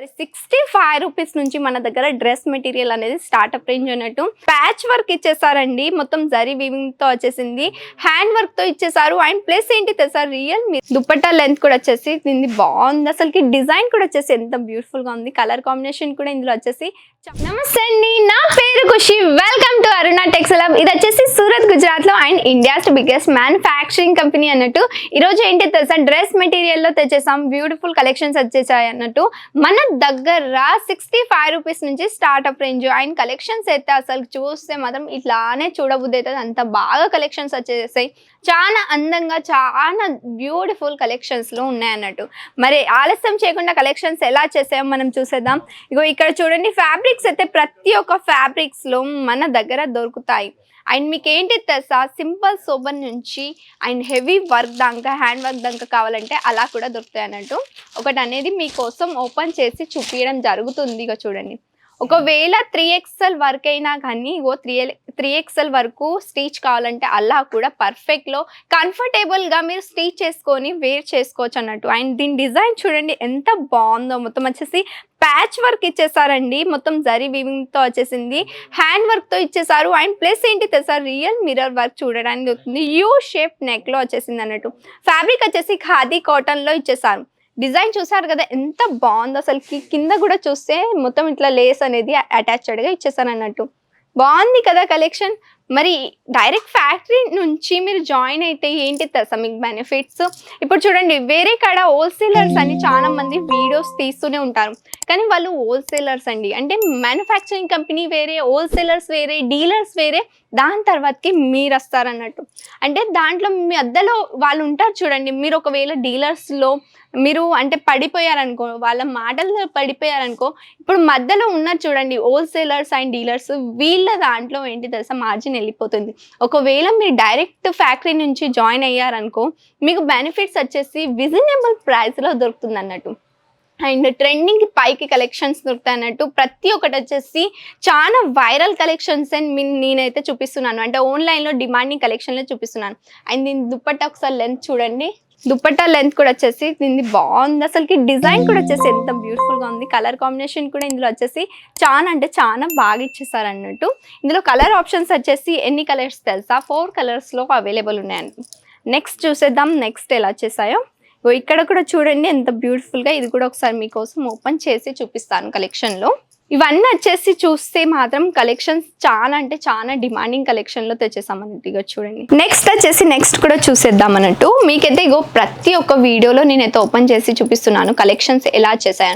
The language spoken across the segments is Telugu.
మరి సిక్స్టీ ఫైవ్ రూపీస్ నుంచి మన దగ్గర డ్రెస్ మెటీరియల్ అనేది స్టార్ట్అప్ రేంజ్ అన్నట్టు ప్యాచ్ వర్క్ ఇచ్చేసారండి. మొత్తం జరీ వీవింగ్తో వచ్చేసింది. హ్యాండ్ వర్క్తో ఇచ్చేసారు. అండ్ ప్లస్ ఏంటి తెసారు రియల్ మీ దుపట్టా లెంత్ కూడా వచ్చేసి దీన్ని బాగుంది. అసలుకి డిజైన్ కూడా వచ్చేసి ఎంత బ్యూటిఫుల్గా ఉంది. కలర్ కాంబినేషన్ కూడా ఇందులో వచ్చేసి నమస్తే అండి. నా పేరు ఖుషి. వెల్కమ్ టు అరుణ టెక్స్లబ్ ఇది వచ్చేసి సూరత్ గుజరాత్లో and India's biggest manufacturing company అన్నట్టు. ఈ రోజు ఏంటి తెలుసా? డ్రెస్ మెటీరియల్లో తెచ్చేసాం. బ్యూటిఫుల్ కలెక్షన్స్ వచ్చేసాయి అన్నట్టు. మన దగ్గర సిక్స్టీ ఫైవ్ రూపీస్ నుంచి స్టార్ట్అప్ రేంజ్ అండ్ కలెక్షన్స్ అయితే అసలు చూస్తే మాత్రం ఇట్లానే చూడబుద్ధి అవుతుంది. అంత బాగా కలెక్షన్స్ వచ్చేసాయి. చాలా అందంగా చాలా బ్యూటిఫుల్ కలెక్షన్స్లో ఉన్నాయన్నట్టు. ఉన్నాయి అన్నట్టు మరి ఆలస్యం చేయకుండా కలెక్షన్స్ ఎలా చేసామో మనం చూసేద్దాం. ఇగో ఇక్కడ చూడండి ఫ్యాబ్రిక్స్ అయితే ప్రతి ఒక్క ఫ్యాబ్రిక్స్లో మన దగ్గర దొరుకుతాయి. అండ్ మీకు ఏంటి తెలుసా సింపుల్ సోబర్ నుంచి అండ్ హెవీ వర్క్ దాకా హ్యాండ్ వర్క్ దాకా కావాలంటే అలా కూడా దొరుకుతాయి అన్నట్టు. ఒకటి అనేది మీకోసం ఓపెన్ చేసి చూపించడం జరుగుతుంది ఇక చూడండి. ఒకవేళ త్రీ ఎక్స్ఎల్ వర్క్ అయినా కానీ ఓ త్రీ త్రీ ఎక్స్ఎల్ వరకు స్టిచ్ కావాలంటే అలా కూడా పర్ఫెక్ట్లో కంఫర్టబుల్గా మీరు స్టిచ్ చేసుకొని వేర్ చేసుకోవచ్చు అన్నట్టు. అండ్ దీని డిజైన్ చూడండి ఎంత బాగుందో. మొత్తం వచ్చేసి ప్యాచ్ వర్క్ ఇచ్చేసారండి. మొత్తం జరీ వీవింగ్తో వచ్చేసింది. హ్యాండ్ వర్క్తో ఇచ్చేసారు. అండ్ ప్లస్ ఏంటి తెలుసా? రియల్ మిర్రర్ వర్క్ చూడడానికి వస్తుంది యూ షేప్ నెక్లో వచ్చేసింది అన్నట్టు. ఫ్యాబ్రిక్ వచ్చేసి ఖాదీ కాటన్లో ఇచ్చేసారు. డిజైన్ చూసారు కదా ఎంత బాగుందో అసలు. కింద కూడా చూస్తే మొత్తం ఇట్లా లేస్ అనేది అటాచ్డ్గా ఇచ్చేసాను అన్నట్టు బాగుంది కదా కలెక్షన్ మరి డైరెక్ట్ ఫ్యాక్టరీ నుంచి మీరు జాయిన్ అయితే ఏంటి తెలుసా మీకు బెనిఫిట్స్ ఇప్పుడు చూడండి వేరే కాడ హోల్సేలర్స్ అని చాలా మంది వీడియోస్ తీస్తూనే ఉంటారు. కానీ వాళ్ళు హోల్సేలర్స్ అండి. అంటే మ్యానుఫ్యాక్చరింగ్ కంపెనీ వేరే హోల్సేలర్స్ వేరే డీలర్స్ వేరే దాని తర్వాతకి మీరు వస్తారన్నట్టు. అంటే దాంట్లో మీ మధ్యలో వాళ్ళు ఉంటారు చూడండి మీరు ఒకవేళ డీలర్స్లో మీరు అంటే పడిపోయారనుకో వాళ్ళ మాటల్లో పడిపోయారనుకో ఇప్పుడు మధ్యలో ఉన్నారు చూడండి హోల్సేలర్స్ అండ్ డీలర్స్ వీళ్ళ దాంట్లో ఏంటి తెలుసా? మార్జిన్ వెళ్ళిపోతుంది. ఒకవేళ మీరు డైరెక్ట్ ఫ్యాక్టరీ నుంచి జాయిన్ అయ్యారనుకో మీకు బెనిఫిట్స్ వచ్చేసి విజనబుల్ ప్రైస్లో దొరుకుతుంది అన్నట్టు అండ్ ట్రెండింగ్ పైకి కలెక్షన్స్ దొరుకుతాయి అన్నట్టు ప్రతి ఒక్కటి వచ్చేసి చాలా వైరల్ కలెక్షన్స్ అండ్ మీ నేనైతే చూపిస్తున్నాను. అంటే ఆన్లైన్లో డిమాండింగ్ కలెక్షన్లో చూపిస్తున్నాను. అండ్ దీని దుప్పట్ట ఒకసారి లెంత్ చూడండి. దుప్పట్టా లెంత్ కూడా వచ్చేసి దీన్ని బాగుంది. అసలుకి డిజైన్ కూడా వచ్చేసి ఎంత బ్యూటిఫుల్గా ఉంది. కలర్ కాంబినేషన్ కూడా ఇందులో వచ్చేసి చాలా అంటే చాలా బాగా ఇచ్చేసారు అన్నట్టు ఇందులో కలర్ ఆప్షన్స్ వచ్చేసి ఎన్ని కలర్స్ తెలుసా? ఫోర్ కలర్స్లో అవైలబుల్ ఉన్నాయండి నెక్స్ట్ చూసేద్దాం. నెక్స్ట్ ఎలా వచ్చేసాయో. ఇక్కడ కూడా చూడండి ఎంత బ్యూటిఫుల్గా ఇది కూడా ఒకసారి మీకోసం ఓపెన్ చేసి చూపిస్తాను కలెక్షన్లో. ఇవన్నీ వచ్చేసి చూస్తే మాత్రం కలెక్షన్స్ చాలా అంటే చాలా డిమాండింగ్ కలెక్షన్లో తెచ్చేసాం ఇగో చూడండి. నెక్స్ట్ వచ్చేసి నెక్స్ట్ కూడా చూసేద్దాం అన్నట్టు. మీకైతే ఇగో ప్రతి ఒక్క వీడియోలో నేనైతే ఓపెన్ చేసి చూపిస్తున్నాను కలెక్షన్స్ ఎలా చేశాయి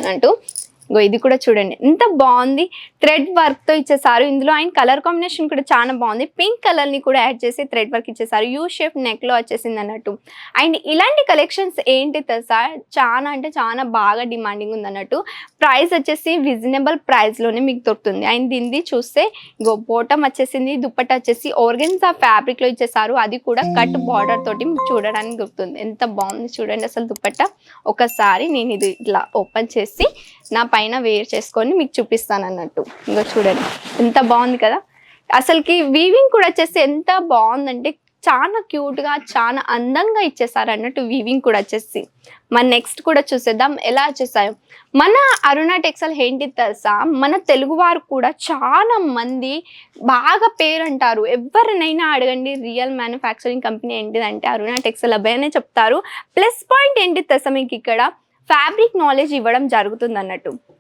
గో ఇగో ఇది కూడా చూడండి. ఎంత బాగుంది. థ్రెడ్ వర్క్తో ఇచ్చేసారు. ఇందులో ఆయన కలర్ కాంబినేషన్ కూడా చాలా బాగుంది. పింక్ కలర్ని కూడా యాడ్ చేసి థ్రెడ్ వర్క్ ఇచ్చేసారు. యూ షేప్ నెక్లో వచ్చేసింది అన్నట్టు. అండ్ ఇలాంటి కలెక్షన్స్ ఏంటి తెలుసా? చాలా అంటే చాలా బాగా డిమాండింగ్ ఉంది అన్నట్టు. ప్రైస్ వచ్చేసి రీజనబుల్ ప్రైస్లోనే మీకు దొరుకుతుంది. అండ్ దీన్ని చూస్తే ఇగో బోటం వచ్చేసింది దుప్పట వచ్చేసి ఆర్గన్స్ ఆ ఫ్యాబ్రిక్లో ఇచ్చేసారు. అది కూడా కట్ బార్డర్ తోటి చూడడానికి దొరుకుతుంది. ఎంత బాగుంది చూడండి అసలు దుప్పట. ఒకసారి నేను ఇది ఇట్లా ఓపెన్ చేసి నా పైన వేర్ చేసుకొని మీకు చూపిస్తాను అన్నట్టు ఇంకా చూడండి. ఎంత బాగుంది కదా. అసలుకి వీవింగ్ కూడా వచ్చేసి ఎంత బాగుందంటే చాలా క్యూట్గా చాలా అందంగా ఇచ్చేసారు అన్నట్టు వీవింగ్ కూడా వచ్చేసి మన నెక్స్ట్ కూడా చూసేద్దాం. ఎలా వచ్చేసాయో మన అరుణ టెక్స్టైల్ ఏంటి తెలుసా? మన తెలుగువారు కూడా చాలా మంది బాగా పేరు అంటారు ఎవరినైనా అడగండి రియల్ మ్యానుఫ్యాక్చరింగ్ కంపెనీ ఏంటిదంటే అరుణ టెక్సల్ అబ్బాయినే చెప్తారు. ప్లస్ పాయింట్ ఏంటి తెలుసా మీకు ఇక్కడ? ఫ్యాబ్రిక్ నాలెడ్జ్ ఇవ్వడం జరుగుతుంది అన్నట్టు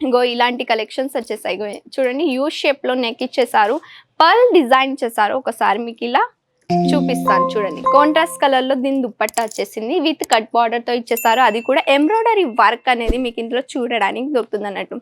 ఇంకో ఇలాంటి కలెక్షన్స్ వచ్చేసాయి. గో చూడండి యూ షేప్లో నెక్ ఇచ్చేసారు పర్ల్ డిజైన్ చేశారు ఒకసారి మీకు ఇలా చూపిస్తాను చూడండి. కాంట్రాస్ట్ కలర్లో దీని దుప్పట్టా వచ్చేసింది. విత్ కట్ బార్డర్తో ఇచ్చేసారు అది కూడా ఎంబ్రాయిడరీ వర్క్ అనేది మీకు ఇందులో చూడడానికి దొరుకుతుంది అన్నట్టు.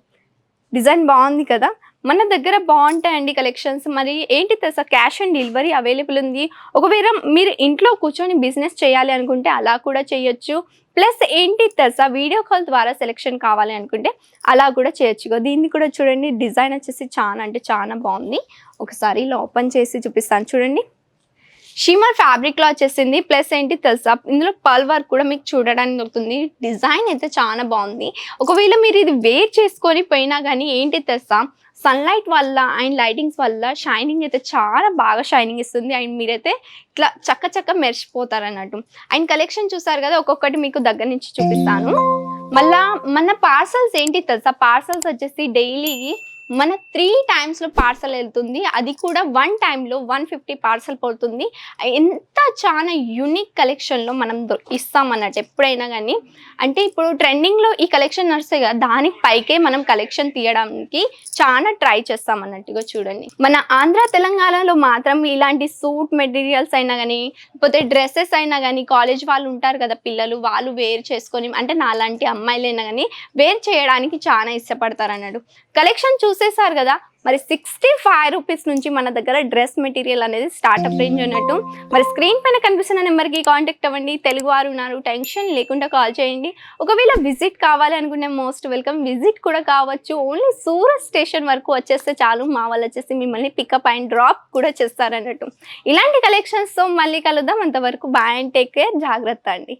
డిజైన్ బాగుంది కదా? మన దగ్గర బాగుంటాయండి కలెక్షన్స్ మరి ఏంటి తెలుసా క్యాష్ ఆన్ డెలివరీ అవైలబుల్ ఉంది. ఒకవేళ మీరు ఇంట్లో కూర్చొని బిజినెస్ చేయాలి అనుకుంటే అలా కూడా చేయొచ్చు. ప్లస్ ఏంటి తెలుసా వీడియో కాల్ ద్వారా సెలెక్షన్ కావాలి అనుకుంటే అలా కూడా చేయొచ్చు. దీన్ని కూడా చూడండి. డిజైన్ వచ్చేసి చాలా అంటే చాలా బాగుంది. ఒకసారి ఇలా ఓపెన్ చేసి చూపిస్తాను. చూడండి. షిమర్ ఫ్యాబ్రిక్లో వచ్చేసింది. ప్లస్ ఏంటి తెలుసా ఇందులో పల్ వర్క్ కూడా మీకు చూడడానికి దొరుకుతుంది. డిజైన్ అయితే చాలా బాగుంది. ఒకవేళ మీరు ఇది వేర్ చేసుకొని పోయినా కానీ ఏంటి తెలుసా సన్లైట్ వల్ల అండ్ లైటింగ్స్ వల్ల షైనింగ్ అయితే చాలా బాగా షైనింగ్ ఇస్తుంది. అండ్ మీరైతే ఇట్లా చక్క చక్క మెరిసిపోతారు అన్నట్టు అండ్ కలెక్షన్ చూసారు కదా ఒక్కొక్కటి మీకు దగ్గర నుంచి చూపిస్తాను. మళ్ళా మన పార్సల్స్ ఏంటి తెలుసా? పార్సల్స్ వచ్చేసి డైలీ మన త్రీ టైమ్స్లో పార్సల్ వెళ్తుంది. అది కూడా వన్ టైంలో వన్ ఫిఫ్టీ పార్సల్ పోతుంది. ఎంత చాలా యూనిక్ కలెక్షన్లో మనం ఇస్తామన్నట్టు ఇస్తాం అన్నట్టు ఎప్పుడైనా కానీ అంటే ఇప్పుడు ట్రెండింగ్లో ఈ కలెక్షన్ నడుస్తాయి కదా దానికి పైకే మనం కలెక్షన్ తీయడానికి చాలా ట్రై చేస్తాం అన్నట్టుగా చూడండి. మన ఆంధ్ర తెలంగాణలో మాత్రం ఇలాంటి సూట్ మెటీరియల్స్ అయినా కానీ లేకపోతే డ్రెస్సెస్ అయినా కానీ కాలేజ్ వాళ్ళు ఉంటారు కదా పిల్లలు వాళ్ళు వేర్ చేసుకొని అంటే నాలాంటి అమ్మాయిలైనా కానీ వేర్ చేయడానికి చాలా ఇష్టపడతారు అన్నాడు కలెక్షన్ చూసేశారు కదా. మరి సిక్స్టీ ఫైవ్ రూపీస్ నుంచి మన దగ్గర డ్రెస్ మెటీరియల్ అనేది స్టార్ట్అప్ రేంజ్ ఉన్నట్టు. మరి స్క్రీన్ పైన కనిపిస్తున్న నెంబర్కి కాంటాక్ట్ అవ్వండి. తెలుగు వారు ఉన్నారు. టెన్షన్ లేకుండా కాల్ చేయండి. ఒకవేళ విజిట్ కావాలి అనుకునే మోస్ట్ వెల్కమ్ విజిట్ కూడా కావచ్చు. ఓన్లీ సూరత్ స్టేషన్ వరకు వచ్చేస్తే చాలు. మా వాళ్ళు వచ్చేసి మిమ్మల్ని పికప్ అండ్ డ్రాప్ కూడా చేస్తారన్నట్టు. ఇలాంటి కలెక్షన్స్తో మళ్ళీ కలుద్దాం. అంతవరకు బాయ్ అండ్ టేక్ కేర్ జాగ్రత్త అండి.